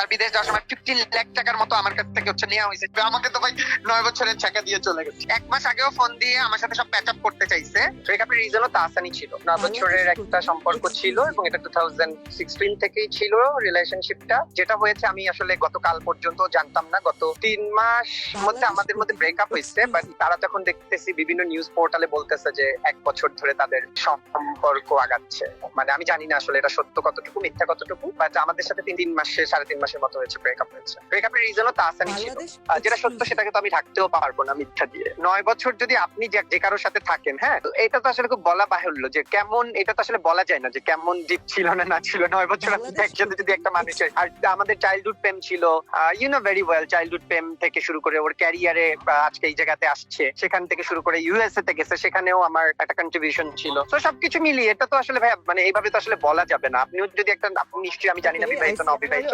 তার বিদেশ যাওয়ার সময় ফিফটিন লাখ টাকার মতো আমার কাছ থেকে হচ্ছে নেওয়া হয়েছে। তো আমাকে তো ভাই নয় বছরের টাকা দিয়ে চলে গেছে। এক মাস আগেও ফোন দিয়ে আমার সাথে সব প্যাচ আপ করতে চাইছে। ব্রেকআপের রিজনও তাসানি ছিল। নয় বছরের একটা সম্পর্ক ছিল এবং এটা টু থাউজেন্ড সিক্সটিন থেকেই ছিল রিলেশনশিপটা যেটা হয়েছে আমি আসলে গতকাল পর্যন্ত জানতাম না। গত তিন মাস মধ্যে আমাদের মধ্যে ব্রেকআপ হয়েছে। বাট তারা যখন দেখতেছি বিভিন্ন নিউজ পোর্টালে বলতেছে যে এক বছর ধরে তাদের সম্পর্ক আগাচ্ছে। মানে আমি জানি না আসলে এটা সত্য কতটুকু মিথ্যা কতটুকু বাট আমাদের সাথে তিন তিন মাসে সাড়ে তিন মাসের মতো হয়েছে ব্রেকআপ হয়েছে। ব্রেকআপের রিজনও তাসানি ছিল যেটা সত্য সেটাকে তো আমি ঢাকতেও পারব না মিথ্যা দিয়ে। নয় বছর যদি আপনি যে কারোর সাথে থাকেন হ্যাঁ তো এটা তো আসলে খুব বলা বাহুল্য যে কেমন এটা তো আসলে বলা যায় না যে কেমন ডিপ ছিল না না ছিল। নয় বছর আপনি একসাথে যদি একটা মানুষের আর আমাদের চাইল্ডহুড প্রেম ছিল। You know very well childhood প্রেম থেকে শুরু করে ওর ক্যারিয়ারে আজকে এই জায়গাতে আসছে। সেখান থেকে শুরু করে ইউএসএ তে গেছে সেখানেও আমার একটা কন্ট্রিবিউশন ছিল। তো সবকিছু মিলিয়ে এটা তো আসলে ভাই মানে এইভাবে তো আসলে বলা যাবে না। আপনিও যদি একটা আপনি নিশ্চয়ই আমি জানি না বিবাহিত না অবিবাহিত।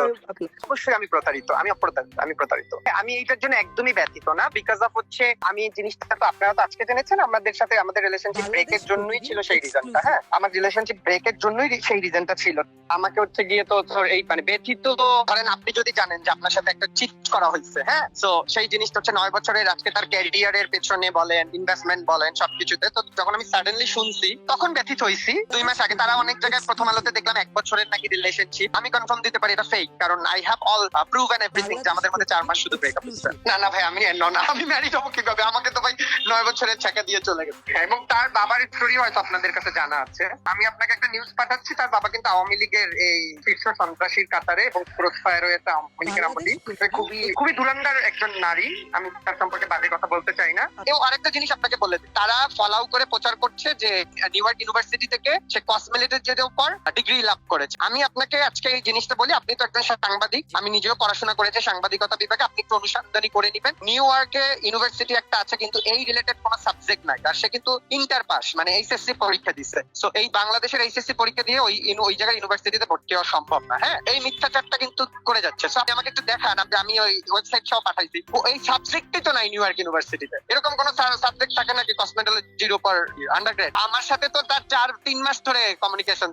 অবশ্যই আমি প্রতারিত আমি অপ্রতারিত আমি প্রতারিত। আমি এইটার জন্য একদমই ব্যথিত না বিকজ অফ হচ্ছে আমি জিনিসটা তো আপনারা তো আজকে জেনেছেন আমাদের সাথে আমাদের রিলেশনশিপ ব্রেকের জন্যই ছিল সেই রিজনটা হ্যাঁ? আমার রিলেশনশিপ ব্রেকের জন্যই সেই রিজনটা ছিল। আমাকে হচ্ছে গিয়ে তো ধর এই মানে ব্যথিত তো ধরেন আপনি যদি জানেন যে আপনার সাথে একটা চিট করা হয়েছে হ্যাঁ? তো সেই জিনিসটা হচ্ছে নয় বছরের আজকে তার ক্যারিয়ারের পেছনে বলেন ইনভেস্টমেন্ট বলেন সবকিছুতে তো যখন আমি সাডেনলি শুনছি তখন ব্যথিত হয়েছি। দুই মাস আগে তারা অনেক জায়গায় প্রথম আলোতে দেখলাম এক বছরের নাকি রিলেশনশিপ আমি কনফার্ম দিতে পারি এটা ফেক কারণ I have all prove and everything যে আমাদের মধ্যে চার মাস শুধু ব্রেকআপ হয়েছে। না না ভাই আমি ন- না আমি ম্যারিড হব কীভাবে? আমাকে তো ভাই নয় বছরের ছাকা দিয়ে চলে গেছে। এবং তার বাবার স্টোরি হয়তো আপনাদের কাছে জানা আছে। আমি আপনাকে একটা নিউজ পাঠাচ্ছি তার বাবা কিন্তু আওয়ামী লীগের এই শীর্ষ সন্ত্রাসীর কাতারে এবং ক্রস ফায়ার হয়েছে আওয়ামী লীগের আমলি খুবই খুবই দুরান্দার একজন নারী। আমি তার সম্পর্কে বাজে কথা বলতে চাই না। এবং আরেকটা জিনিস আপনাকে বলে দিই তারা ফলাও করে প্রচার করছে যে নিউ ইয়র্ক ইউনিভার্সিটি থেকে সে কসমেলিটের উপর ডিগ্রি লাভ করেছে। আমি আপনাকে আজকে এই জিনিসটা বলি আপনি তো একজন সাংবাদিক আমি নিজেও পড়াশোনা করেছি সাংবাদিকতা বিভাগে আপনি একটু অনুসন্ধানী করে নিবেন। নিউ ইয়র্কে ইউনিভার্সিটি একটা আছে কিন্তু এই রিলেটেড কোনো সাবজেক্ট নাই আর সে কিন্তু ইন্টার পাস মানে এইচএসসি পরীক্ষা দিছে। সো এই বাংলাদেশের এইচএসসি পরীক্ষা দিয়ে ওই ওই জায়গায় ইউনিভার্সিটিতে ভর্তি হওয়া সম্ভব না হ্যাঁ? এই মিথ্যাচারটা কিন্তু করে যাচ্ছে। সো আপনি আমাকে একটু দেখান আপনি আমি ওই ওয়েবসাইট সহ পাঠাইছি। এই সাবজেক্টই তো নাই নিউ ইয়র্ক ইউনিভার্সিটিতে। এরকম কোন সাবজেক্ট থাকে নাকি কসমেটোলজির উপর আন্ডারগ্রেড আমার সাথে তো তার চার তিন মাস ধরে কমিউনিকেশন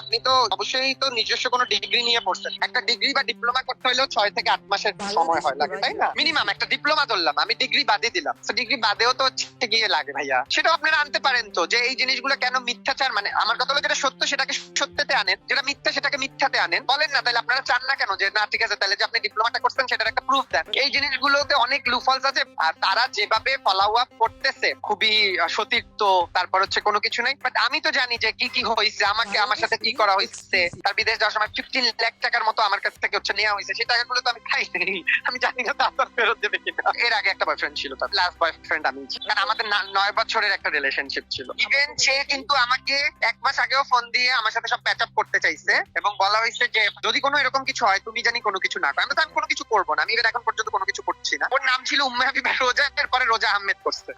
আপনি তো অবশ্যই তো নিজস্ব কোনো ডিগ্রি নিয়ে পড়ছেন। একটা ডিগ্রি বা ডিপ্লোমা করতে হলেও ছয় থেকে আট মাসের সময় হয় লাগে তাই না? মিনিমাম একটা ডিপ্লোমা ধরলাম আমি ডিগ্রি বাদে দিলাম। ডিগ্রি বাদেও তো গিয়ে লাগে ভাইয়া। সেটা আপনারা আনতে পারেন তো যে এই জিনিসগুলো কেন মিথ্যাচার মানে আমার কথা হলো যেটা সত্য সেটাকে সত্যতে আনেন যেটা মিথ্যা সেটাকে মিথ্যাতে আনেন। বলেন না তাহলে আপনারা চান না কেন যে না ঠিক আছে তাহলে যে আপনি ডিপ্লোমাটা করছেন সেটার একটা প্রুফ দেন। এই জিনিসগুলোতে অনেক লুফলস আছে আর তারা যেভাবে ফলো আপ করতেছে খুবই সতীর্থ তারপর হচ্ছে কোনো কিছু নাই। বাট আমি তো জানি যে কি কি হয়েছে আমাকে আমার সাথে কি করা হয়েছে তার বিদেশ যাওয়ার সময় ফিফটিন লাখ টাকার মতো আমার কাছ থেকে হচ্ছে নেওয়া হয়েছে, সেই টাকাগুলো তো আমি আমি জানি না তারপর ফেরত দেবে কিনা। এর আগে একটা বয়ফ্রেন্ড ছিল তার লাস্ট বয়ফ্রেন্ড আমি। আমাদের নয় বছরের একটা রিলেশনশিপ ছিল। ইভেন সে কিন্তু আমাকে এক মাস আগেও ফোন দিয়ে আমার সাথে সব প্যাচ আপ করতে চাইছে এবং বলা হয়েছে যে, যদি কোনো এরকম কিছু হয়, তুমি জানি কোনো কিছু না করো। আমি তো আমি কোনো কিছু করব না। আমি এখন পর্যন্ত কোনো কিছু করছি না। ওর নাম ছিল উম্মে হাবিবা রোজা, এরপরে রোজা আহমেদ করছে।